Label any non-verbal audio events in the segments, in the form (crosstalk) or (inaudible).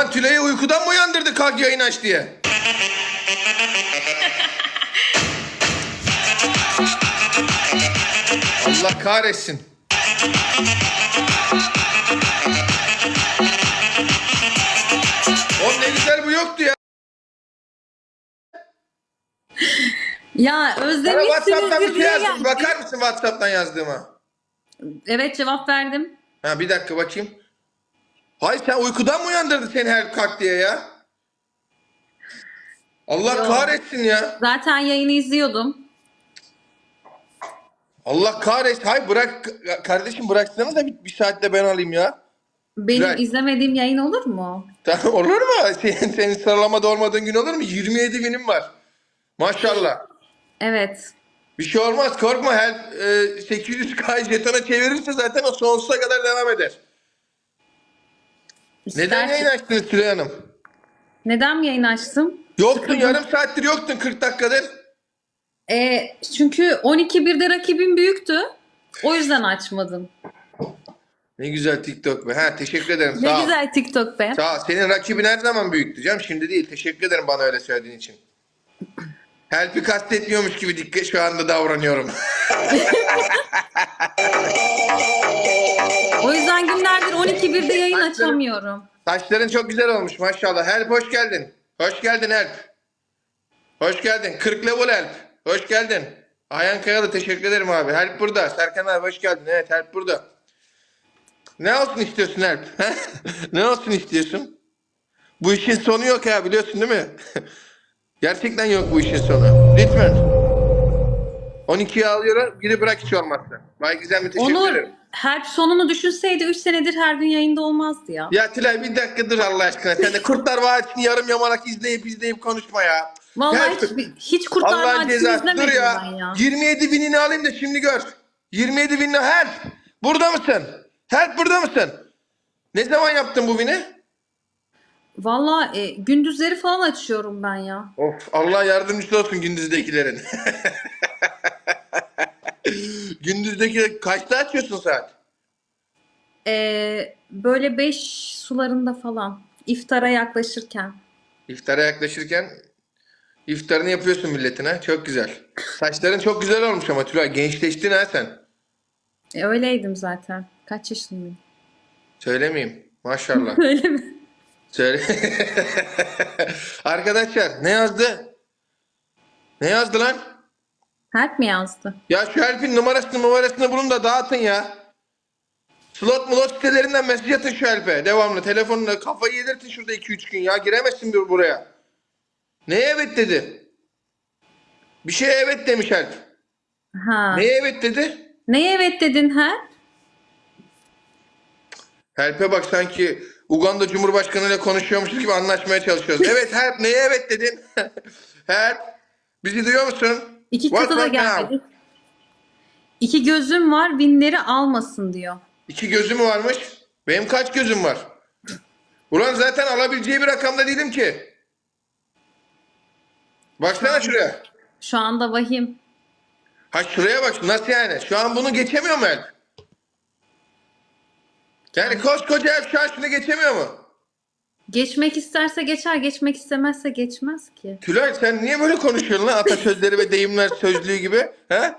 Ulan Tülay'ı uykudan mı uyandırdı kalk yayın aç diye? Allah kahretsin. Oğlum ne güzel bu yoktu ya. Ya Bana özlemişsinizdir Whatsapp'tan bir şey diye geldim. Bakar mısın Whatsapp'tan yazdığıma? Evet cevap verdim. Ha bir dakika bakayım. Hayır sen uykudan mı uyandırdı seni her kalk diye ya? Allah Yok. kahretsin ya. Zaten yayını izliyordum. Allah kahretsin. Hayır bırak kardeşim bıraksana da bir, bir saatte ben alayım ya. Benim Güzel. izlemediğim yayın olur mu? Tamam (laughs) olur mu? Senin, senin sıralamada olmadığın gün olur mu? 27 binim var. Maşallah. Evet. Bir şey olmaz korkma. Her e, 800k jetona çevirirse zaten o sonsuza kadar devam eder. Neden yayın açtınız Tülay Hanım? Neden yayın açtım? Yoktun Sıkıldım. yarım saattir yoktun 40 dakikadır. E, çünkü 12-1'de rakibim büyüktü. O yüzden açmadım. Ne güzel TikTok be. Ha teşekkür ederim. Ne Sağ ol. güzel TikTok be. Sağ ol. Senin rakibin her zaman büyüktü canım. Şimdi değil. Teşekkür ederim bana öyle söylediğin için. Help'i kastetmiyormuş gibi dikkat şu anda davranıyorum. (laughs) O yüzden günlerdir 12-1'de yayın açamıyorum. Saçların çok güzel olmuş maşallah. Help hoş geldin. Hoş geldin Help. Hoş geldin. 40 level Help. Hoş geldin. Ayhan Kayalı teşekkür ederim abi. Help burada. Serkan abi hoş geldin. Evet Help burada. Ne olsun istiyorsun Help? (laughs) ne olsun istiyorsun? Bu işin sonu yok ya biliyorsun değil mi? (laughs) Gerçekten yok bu işin sonu. Lütfen. 12'ye alıyorum. Biri bırak hiç olmazsa. Bay Gizem'e teşekkür Onur ederim. her sonunu düşünseydi 3 senedir her gün yayında olmazdı ya. Ya Tülay bir dakika dur Allah aşkına. Sen de Kurtlar Vadisi'ni yarım yamalak izleyip izleyip konuşma ya. Vallahi Gel- hiç, hiç Kurtlar Allah'ın Vadisi'ni cezası dur izlemedim ya. ben ya. 27 binini alayım da şimdi gör. 27 binini help. Burada mısın? Help burada mısın? Ne zaman yaptın bu bini? Vallahi e, gündüzleri falan açıyorum ben ya. Of Allah yardımcısı olsun gündüzdekilerin. (laughs) Gündüzdeki kaçta açıyorsun saat? E, böyle 5 sularında falan. iftara yaklaşırken. İftara yaklaşırken iftarını yapıyorsun milletine. Çok güzel. Saçların çok güzel olmuş ama Tülay. Gençleştin ha sen. E, öyleydim zaten. Kaç yaşındayım? Söylemeyeyim. Maşallah. (laughs) Öyle mi? Söyle. (laughs) Arkadaşlar ne yazdı? Ne yazdı lan? Help mi yazdı? Ya şu Help'in numarasını numarasını bulun da dağıtın ya. Slot mulot sitelerinden mesaj atın şu Help'e. Devamlı telefonla kafayı yedirtin şurada 2-3 gün ya. Giremezsin bir buraya. Neye evet dedi? Bir şeye evet demiş Help. Ha. Neye evet dedi? Neye evet dedin ha? Help'e bak sanki Uganda Cumhurbaşkanı ile konuşuyormuşuz gibi anlaşmaya çalışıyoruz. (laughs) Evet Help neye evet dedin? (laughs) Help bizi duyuyor musun? İki katı da right now? gelmedi. İki gözüm var binleri almasın diyor. İki gözü mü varmış? Benim kaç gözüm var? Ulan zaten alabileceği bir rakamda değilim ki. Baksana şuraya. Şu anda vahim. Ha şuraya bak. Nasıl yani? Şu an bunu geçemiyor mu el? Yani koskoca ev şunu geçemiyor mu? Geçmek isterse geçer, geçmek istemezse geçmez ki. Tülay sen niye böyle konuşuyorsun lan atasözleri ve deyimler sözlüğü gibi? He?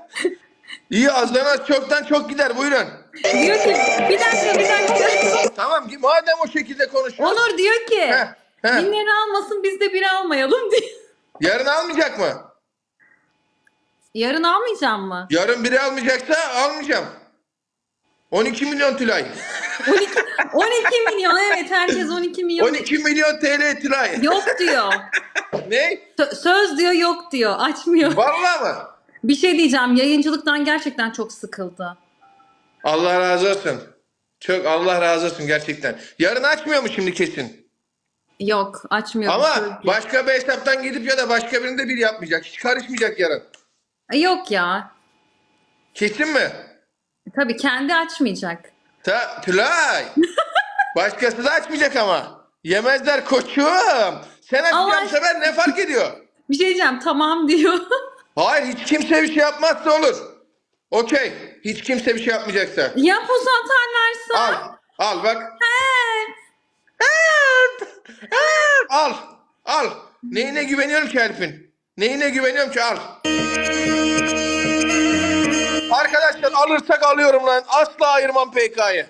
İyi azdan az çoktan çok gider buyurun. Diyor ki bir dakika bir dakika. Tamam madem o şekilde konuşuyorsun. Onur diyor ki Heh, almasın biz de biri almayalım (laughs) diyor. Yarın almayacak mı? Yarın almayacağım mı? Yarın biri almayacaksa almayacağım. 12 milyon Tülay. 12, 12 milyon evet herkes 12 milyon. 12 milyon TL Tülay. Yok diyor. Ne? Sö- söz diyor yok diyor açmıyor. Vallahi mı? Bir şey diyeceğim yayıncılıktan gerçekten çok sıkıldı. Allah razı olsun. Çok Allah razı olsun gerçekten. Yarın açmıyor mu şimdi kesin? Yok açmıyor. Ama başka bir hesaptan gidip ya da başka birinde bir yapmayacak. Hiç karışmayacak yarın. Yok ya. Kesin mi? Tabii kendi açmayacak. Ta Tülay. (laughs) Başkası da açmayacak ama. Yemezler koçum. Sen Allah açacağın sefer ne fark ediyor? (laughs) Bir şey diyeceğim tamam diyor. (laughs) Hayır hiç kimse bir şey yapmazsa olur. Okey. Hiç kimse bir şey yapmayacaksa. ya poz atarlarsa. Al. Al bak. He. Al. Al. Neyine güveniyorum ki Alp'in? Neyine güveniyorum ki al. Arkadaşlar alırsak alıyorum lan. Asla ayırmam PK'yı.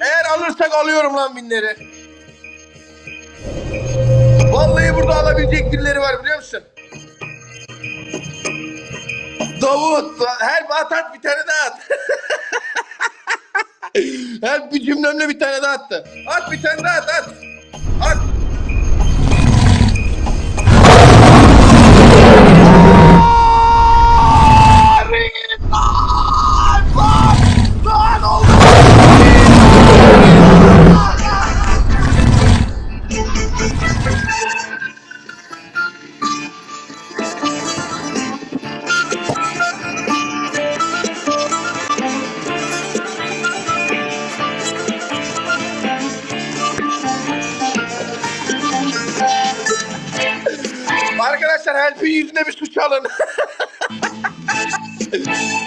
Eğer alırsak alıyorum lan binleri. Vallahi burada alabilecek birileri var biliyor musun? Davut. Her at at bir tane daha at. (laughs) Her bir cümlemle bir tane daha attı. At bir tane daha at at.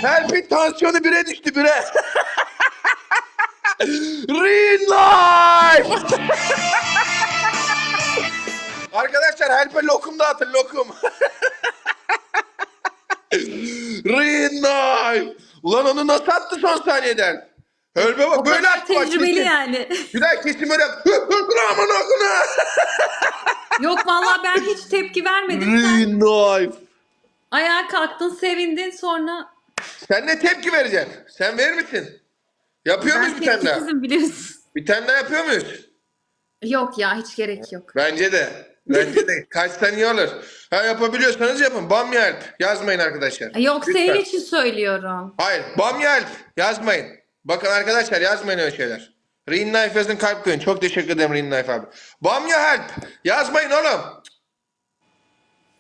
Help'in tansiyonu bire düştü bire. Real life. Arkadaşlar Help'e lokum dağıtın lokum. Real life. Ulan onu nasıl attı son saniyeden? Help'e bak O böyle attı bak, tecrübeli kesin. yani. Bir daha kesin böyle Aman okuna. Yok vallahi ben hiç tepki vermedim. Real life. Ayağa kalktın, sevindin sonra Sen ne tepki vereceksin? Sen verir misin? Yapıyor muyuz bir tane daha? tepkisizim biliyorsun. Bir tane daha yapıyor muyuz? Yok ya hiç gerek yok. Bence de. Bence de. (laughs) Kaç tane iyi olur. Ha yapabiliyorsanız yapın. Bamya Alp. Yazmayın arkadaşlar. Yok Lütfen. senin için söylüyorum. Hayır. Bamya Alp. Yazmayın. Bakın arkadaşlar yazmayın öyle şeyler. Rin Knife yazın kalp koyun. Çok teşekkür ederim Rin Knife abi. Bamya Alp. Yazmayın oğlum.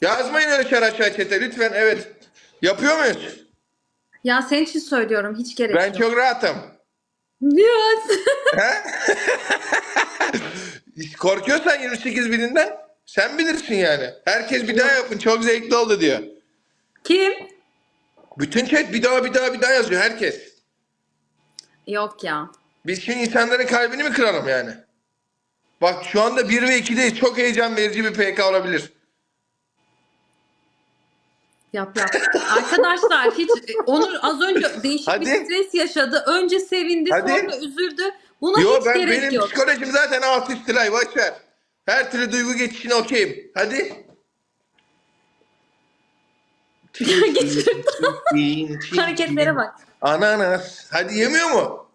Yazmayın öyle aşağı çete. Lütfen evet. Yapıyor muyuz? Ya senin için söylüyorum hiç gerek Ben yok. çok rahatım. Yes. (laughs) Korkuyorsan 28 bininden sen bilirsin yani. Herkes bir daha yapın çok zevkli oldu diyor. Kim? Bütün chat bir daha bir daha bir daha yazıyor herkes. Yok ya. Biz şimdi insanların kalbini mi kıralım yani? Bak şu anda 1 ve 2'deyiz. Çok heyecan verici bir PK olabilir. Yap yap. Arkadaşlar hiç Onur az önce değişik Hadi. bir stres yaşadı. Önce sevindi Hadi. sonra üzüldü. Buna Yo hiç ben gerek benim yok. psikolojim zaten alt üst Tülay boş ver. Her türlü duygu geçişine okeyim. Hadi. Getirdim. (laughs) Hareketlere bak. Ananas. Hadi yemiyor mu?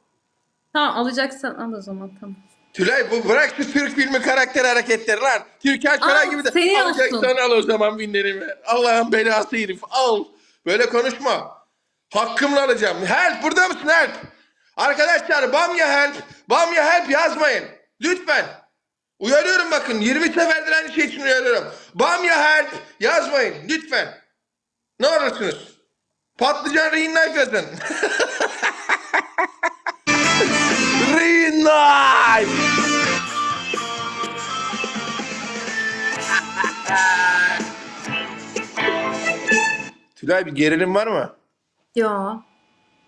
Tamam alacaksan al o zaman tamam. Tülay bu bırak şu Türk filmi karakter hareketleri lan. Türkan Şoray Al, gibi de senin alacaksan al o zaman binlerimi. Allah'ın belası herif al. Böyle konuşma. Hakkımla alacağım. Help burada mısın help? Arkadaşlar Bamya help. Bamya help yazmayın. Lütfen. Uyarıyorum bakın 20 seferdir aynı şey için uyarıyorum. Bamya help yazmayın lütfen. Ne olursunuz. Patlıcan rehin knife yazın. (laughs) rehin knife. Tülay bir gerilim var mı? Yo.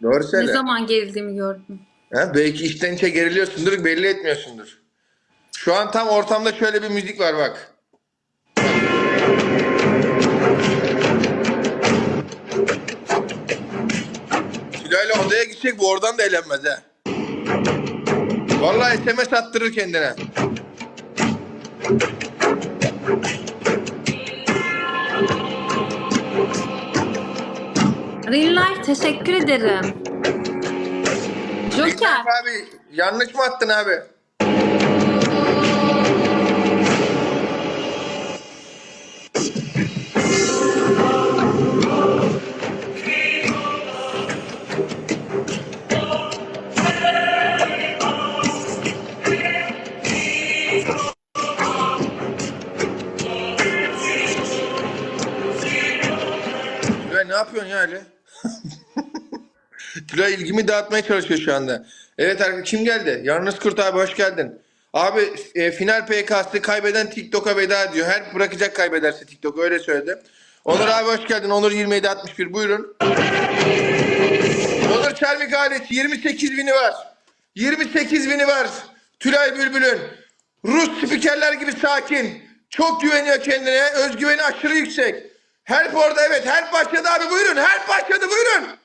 Doğru söyle. Ne zaman gerildiğimi gördüm. Ha, belki içten içe geriliyorsundur, belli etmiyorsundur. Şu an tam ortamda şöyle bir müzik var bak. Tülay'la odaya gidecek bu oradan da eğlenmez ha. Vallahi SMS attırır kendine. Real life teşekkür ederim. Joker. Abi yanlış mı attın abi? Ne yapıyorsun ya öyle? Tülay ilgimi dağıtmaya çalışıyor şu anda. Evet arkadaşlar kim geldi? Yalnız Kurt abi hoş geldin. Abi e, final PK'sı kaybeden TikTok'a veda diyor. Her bırakacak kaybederse TikTok öyle söyledi. Onur abi hoş geldin. Onur 2761 buyurun. Onur Çelmik ailesi 28 bini var. 28 bini var. Tülay Bülbül'ün. Rus spikerler gibi sakin. Çok güveniyor kendine. Özgüveni aşırı yüksek. Help orada evet. Help başladı abi buyurun. Help başladı buyurun.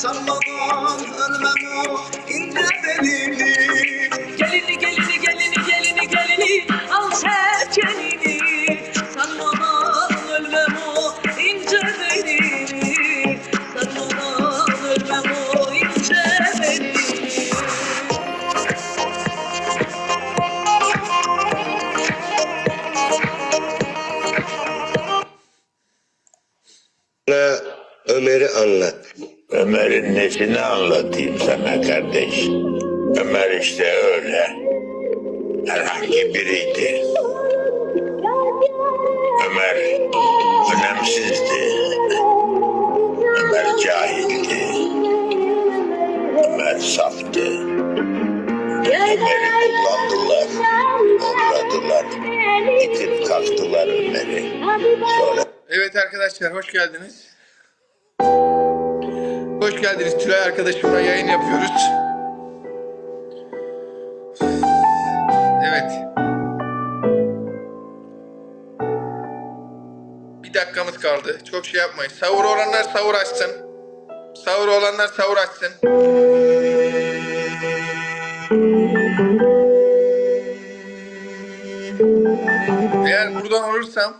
Salmadan ölmem o. İnce belini Gelini gelini gelini gelini gelini. Al çeçenini Sanmadan ölmem o. İnce belini Sanmadan ölmem o. İnce belini Ömer'i anlat. Ömer'in nesini anlatayım sana kardeş. Ömer işte öyle. Herhangi biriydi. Ömer önemsizdi. Ömer cahildi. Ömer saftı. Ömer'i kullandılar, uğradılar, itip kalktılar Ömer'i. Sonra Evet arkadaşlar hoş geldiniz. Geldiniz. Tülay arkadaşımla yayın yapıyoruz. Evet. Bir dakikamız kaldı. Çok şey yapmayın. Sahur olanlar sahur açsın. Sahur olanlar sahur açsın. Eğer buradan alırsam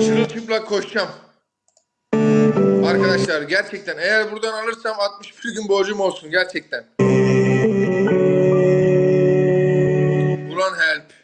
Çırılçıplak koşacağım. Arkadaşlar gerçekten eğer buradan alırsam 61 gün borcum olsun gerçekten. Ulan help.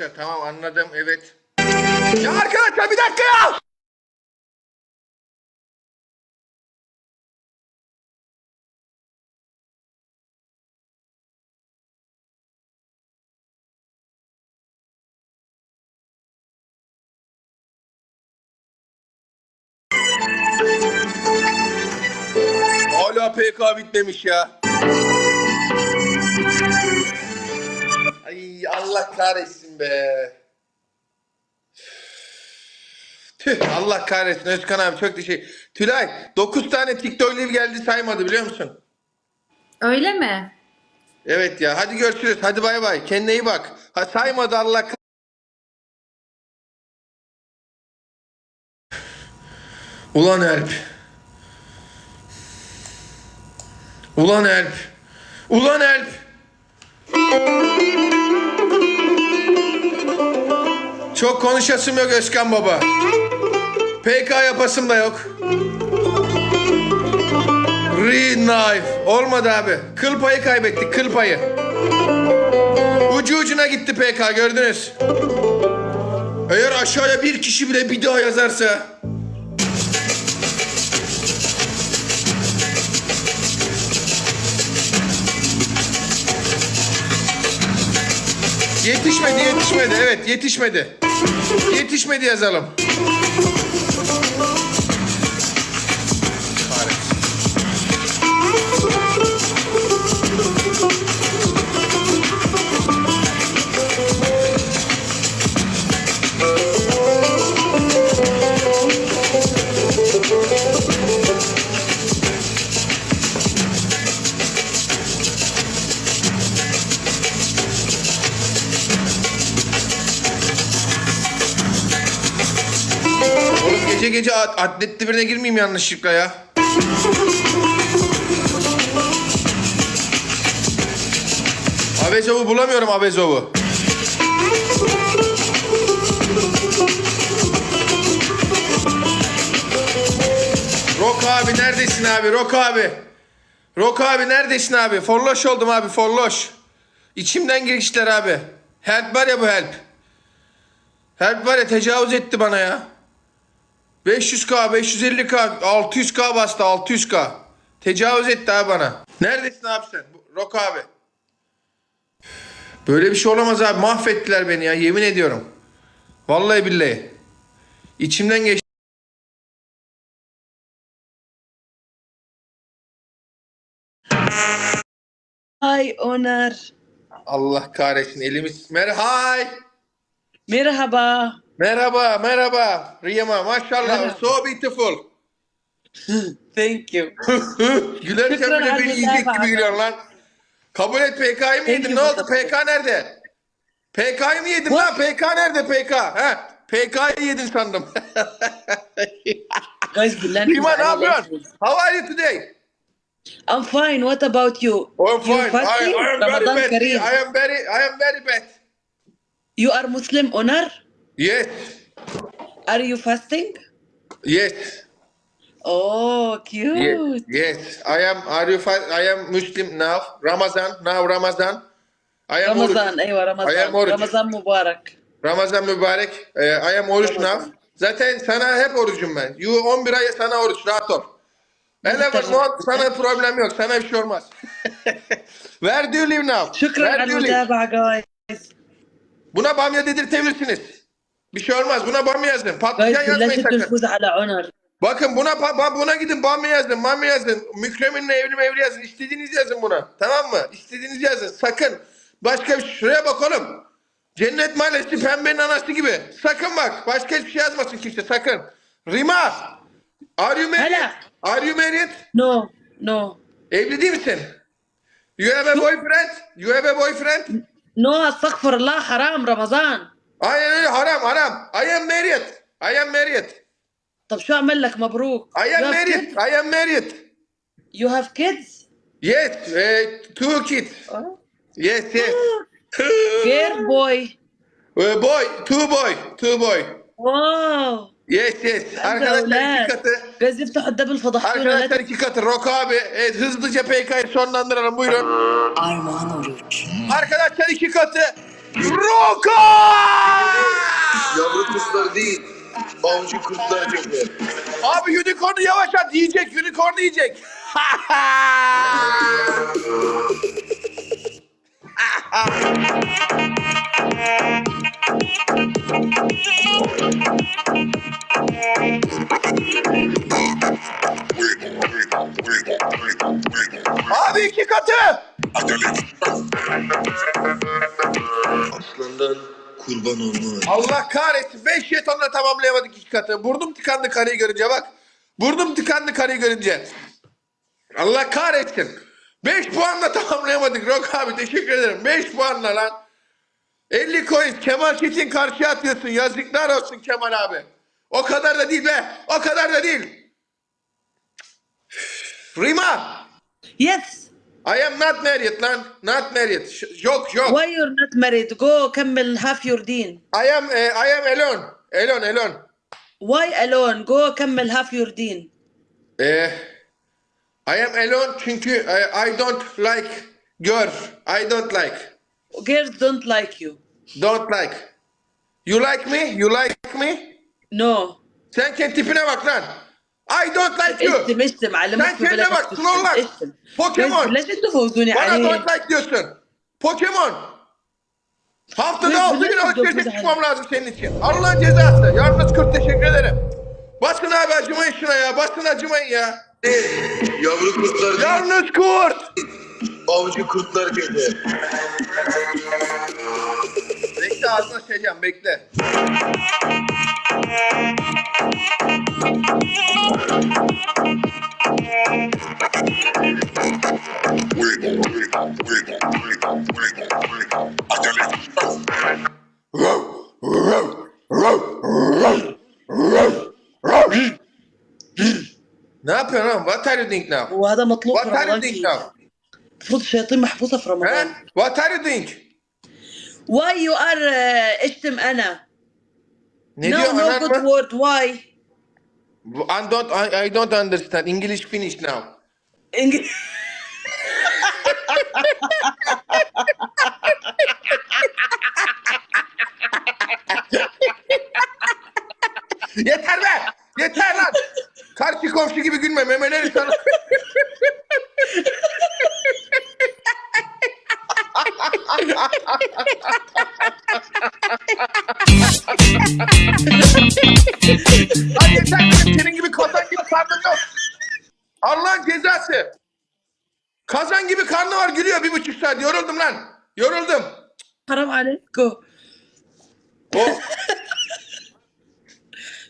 Arkadaşlar tamam anladım evet. Ya arkadaşlar bir dakika ya. Hala PK bitmemiş ya. Allah kahretsin be. Tüh Allah kahretsin Özkan abi çok teşekkür. Tülay 9 tane TikTok live geldi saymadı biliyor musun? Öyle mi? Evet ya hadi görüşürüz hadi bay bay kendine iyi bak. Ha saymadı Allah kah- Ulan Erp. Ulan Erp. Ulan Erp. Çok konuşasım yok Özkan baba. PK yapasım da yok. Re knife. Olmadı abi. Kıl payı kaybettik. Kıl payı. Ucu ucuna gitti PK gördünüz. Eğer aşağıya bir kişi bile bir daha yazarsa Yetişmedi, yetişmedi. Evet, yetişmedi. Yetişmedi yazalım. Atletli birine girmeyeyim yanlışlıkla ya. Abezov'u bulamıyorum Abezov'u. Rok abi neredesin abi? Rok abi. Rok abi neredesin abi? Folloş oldum abi folloş. İçimden geçtiler abi. Help var ya bu help. Help var ya tecavüz etti bana ya. 500k, 550k, 600k bastı 600k. Tecavüz etti abi bana. Neredesin abi sen? Rok abi. Böyle bir şey olamaz abi. Mahvettiler beni ya yemin ediyorum. Vallahi billahi. İçimden geçti. Hi Onar. Allah kahretsin elimiz. Merhay. Merhaba. Merhaba, merhaba. Riyama, maşallah. So beautiful. (laughs) Thank you. (laughs) Gülerken Şükran bile bir Hazretler yiyecek gibi gülüyorsun lan. Kabul et PK'yı mı yedin? Ne oldu? PK nerede? PK'yı mı yedin lan? PK nerede PK? Ha? PK'yı yedin sandım. (laughs) Guys, Gülen Rima ne yapıyorsun? How are you today? I'm fine. What about you? I'm fine. I. I am very bad. Kareem. I am very, I am very bad. You are Muslim honor? Yes. Are you fasting? Yes. Oh, cute. Yes, yes. I am. Are you? I am Muslim now. Ramazan now. Ramazan. I am Ramazan. Oruç. Eyvah Ramazan. I am. Ramazan mübarek. Ramazan mübarek. I am oruç now. Zaten sana hep orucum ben. You 11 ay sana oruç. Rahat ol. Hele bak no, sana problem yok. Sana bir şey olmaz. (laughs) Where do you live now? Şükran al guys. Buna bamya dedirtebilirsiniz. Bir şey olmaz. Buna bamya yazın. Patlıcan yazmayın sakın. Bakın buna buna gidin bamya yazın. Bamya yazın. Mükreminle evli mevli yazın. İstediğiniz yazın buna. Tamam mı? İstediğiniz yazın. Sakın. Başka bir şuraya bak oğlum. Cennet mahallesi pembenin anası gibi. Sakın bak. Başka hiçbir şey yazmasın kimse. Sakın. Rima. Are you married? Hala. Are you married? No. No. Evli değil misin? You have a boyfriend? You have a boyfriend? No. Estağfurullah. Haram. Ramazan. Aynen öyle haram haram. I am married. I am married. طب شو اعمل لك مبروك؟ I You am have married. kids? I am married. You have kids? Yes. eh, two kids. Oh. Yes yes. (laughs) Girl, boy. Eh, boy. Two boy. Two boy. واو Yes yes. Arkadaşlar iki أولاد. katı. جايز يفتحوا الدبل فضحتونا Arkadaşlar لا iki katı. Rok abi. Evet, hızlıca PK'yı sonlandıralım. Buyurun. Armağan Oruç. Arkadaşlar iki katı. Roka! Yavru kuşlar değil. Avcı kurtlar gibi. Abi unicorn'u yavaş at yiyecek. Unicorn'u yiyecek. (laughs) (laughs) tamamlayamadık iki katı. Burnum tıkandı karıyı görünce bak. Burnum tıkandı karıyı görünce. Allah kahretsin. 5 puanla tamamlayamadık. Rok abi teşekkür ederim. 5 puanla lan. 50 coin. Kemal Çetin karşıya atıyorsun. Yazıklar olsun Kemal abi. O kadar da değil be. O kadar da değil. Rima. Yes. I am not married lan. Not married. Ş- Yok yok. Why you're not married? Go كمل half your deen. I am eh, I am alone. Alone alone. Why alone? Go كمل half your deen. Eh, I am alone çünkü I, I don't like girl. I don't like. Girls don't like you. Don't like. You like me? You like me? No. Sen kendi tipine bak lan. I don't like you. اشتم اشتم علمك Sen kendine bak. Troll اشتم Pokemon. Guys, ليش انتوا فوزوني Bana عليه؟ don't like diyorsun. Pokemon. Haftada 6 gün alışverişe çıkmam lazım senin için. Allah'ın cezası. Yalnız kurt teşekkür ederim. Basın abi acımayın şuna ya. Basın acımayın ya. Yavru kurtlar. Yalnız kurt. Avcı kurtlar gibi. Bekle ağzına şeyeceğim bekle. you doing now? وهذا مطلوب What are you رمضان now? المفروض الشياطين محبوسة في رمضان What are you doing? Why you are uh, اشتم أنا Ne No, no good word. Why? I don't, I, I don't understand. English finish now. English. Yeter be! Yeter lan! Tarçikovski gibi gülme memeleri sana. Hadi yeter senin gibi kazan gibi karnım yok. Allah'ın cezası. Kazan gibi karnı var gülüyor bir buçuk saat. Yoruldum lan. Yoruldum. Karavane go. Oh.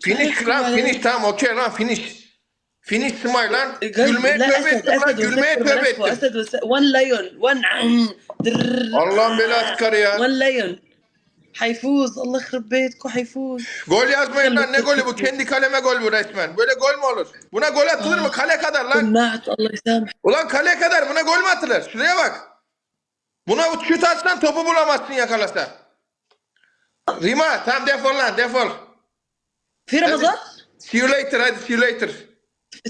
finish lan finish tamam okey lan finish finish smiling. E, Gülmeye tövbe ettim lan. Gülmeye tövbe ettim. One lion. One Allah'ın belası karı ya. One lion. Hayfuz. Allah kırıp beytku hayfuz. Gol yazmayın lan. Ne golü bu? Kendi kaleme gol bu resmen. Böyle gol mü olur? Buna gol atılır mı? Kale kadar lan. Allah isam. Ulan kale kadar. Buna gol mü atılır? Şuraya bak. Buna şut atsan topu bulamazsın yakalasa. Rima tamam defol lan defol. Fi See you later hadi see you later.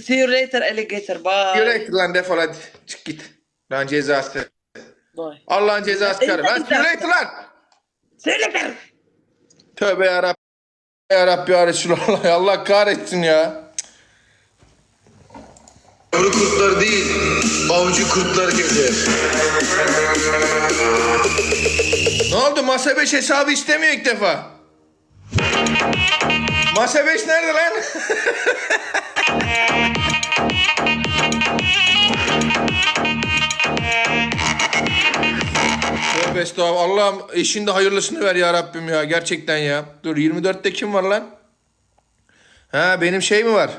See you later alligator. Bye. See you later lan defol hadi. Çık git. Lan cezası. Bye. Allah'ın cezası karı. Lan see you later lan. See you later. Tövbe yarabbim. Ya Rabbi ya Resulallah (laughs) Allah kahretsin ya. Yavru kurtlar değil, avcı kurtlar gezer. Ne oldu? Masa 5 hesabı istemiyor ilk defa. Masa 5 nerede lan? (laughs) Estağfurullah. Allah'ım eşin de hayırlısını ver ya Rabbim ya. Gerçekten ya. Dur 24'te kim var lan? Ha benim şey mi var?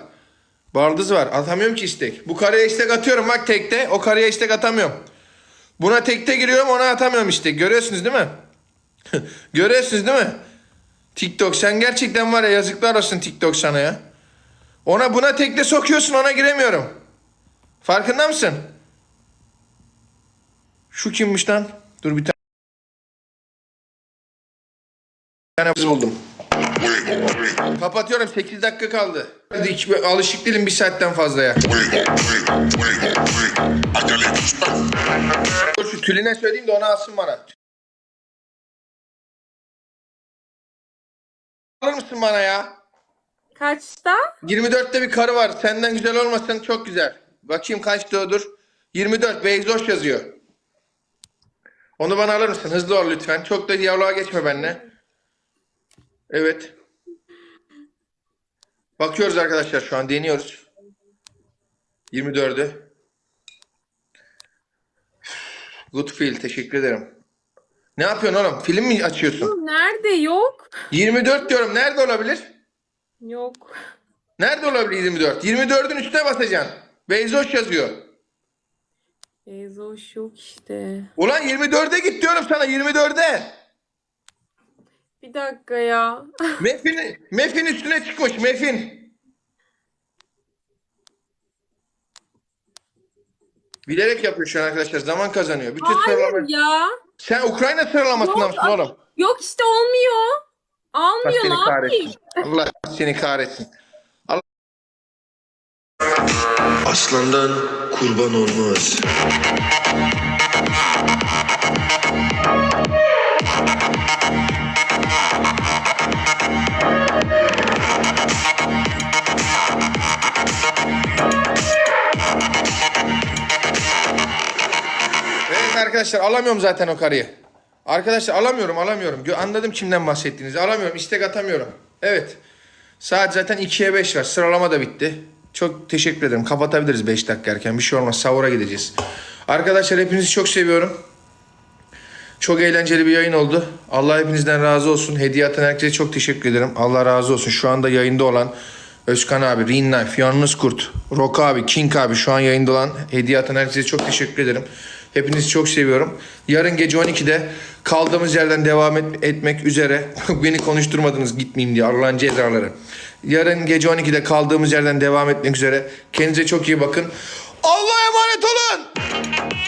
Baldız var. Atamıyorum ki istek. Bu kareye istek atıyorum bak tekte. O kareye istek atamıyorum. Buna tekte giriyorum ona atamıyorum işte. Görüyorsunuz değil mi? (laughs) Görüyorsunuz değil mi? TikTok sen gerçekten var ya yazıklar olsun TikTok sana ya. Ona buna tekte sokuyorsun ona giremiyorum. Farkında mısın? Şu kimmiş lan? Dur bir tane buldum. Kapatıyorum 8 dakika kaldı. Hadi hiç alışık değilim bir saatten fazlaya. Dur şu tüline söyleyeyim de onu alsın bana. Alır mısın bana ya? Kaçta? 24'te bir karı var. Senden güzel olmasın çok güzel. Bakayım kaçta o dur. 24 Beyzoş yazıyor. Onu bana alır mısın? Hızlı ol lütfen. Çok da diyaloğa geçme benimle. Evet. Bakıyoruz arkadaşlar şu an deniyoruz. 24'ü. Good feel teşekkür ederim. Ne yapıyorsun oğlum? Film mi açıyorsun? Nerede yok? 24 diyorum. Nerede olabilir? Yok. Nerede olabilir 24? 24'ün üstüne basacaksın. Beyzoş yazıyor. Ezoş yok işte. Ulan 24'e git diyorum sana 24'e. Bir dakika ya. Mefin, Mefin üstüne çıkmış Mefin. Bilerek yapıyor şu an arkadaşlar. Zaman kazanıyor. Bütün sıralama... Hayır ya. Sen Ukrayna sıralamasında Yok, mısın oğlum? Yok işte olmuyor. Allah Almıyor seni ne yapayım? kahretsin. Allah seni kahretsin. Aslandan kurban olmaz. Arkadaşlar alamıyorum zaten o karıyı. Arkadaşlar alamıyorum alamıyorum. Anladım kimden bahsettiğinizi. Alamıyorum istek atamıyorum. Evet. Saat zaten 2'ye 5 var. Sıralama da bitti. Çok teşekkür ederim. Kapatabiliriz 5 dakika erken. Bir şey olmaz. Savura gideceğiz. Arkadaşlar hepinizi çok seviyorum. Çok eğlenceli bir yayın oldu. Allah hepinizden razı olsun. Hediye atan herkese çok teşekkür ederim. Allah razı olsun. Şu anda yayında olan Özkan abi, Rin Knife, Yalnız Kurt, Rock abi, King abi şu an yayında olan hediye atan herkese çok teşekkür ederim. Hepinizi çok seviyorum. Yarın gece 12'de kaldığımız yerden devam et- etmek üzere. (laughs) Beni konuşturmadınız gitmeyeyim diye Allah'ın cezaları. Yarın gece 12'de kaldığımız yerden devam etmek üzere. Kendinize çok iyi bakın. Allah'a emanet olun.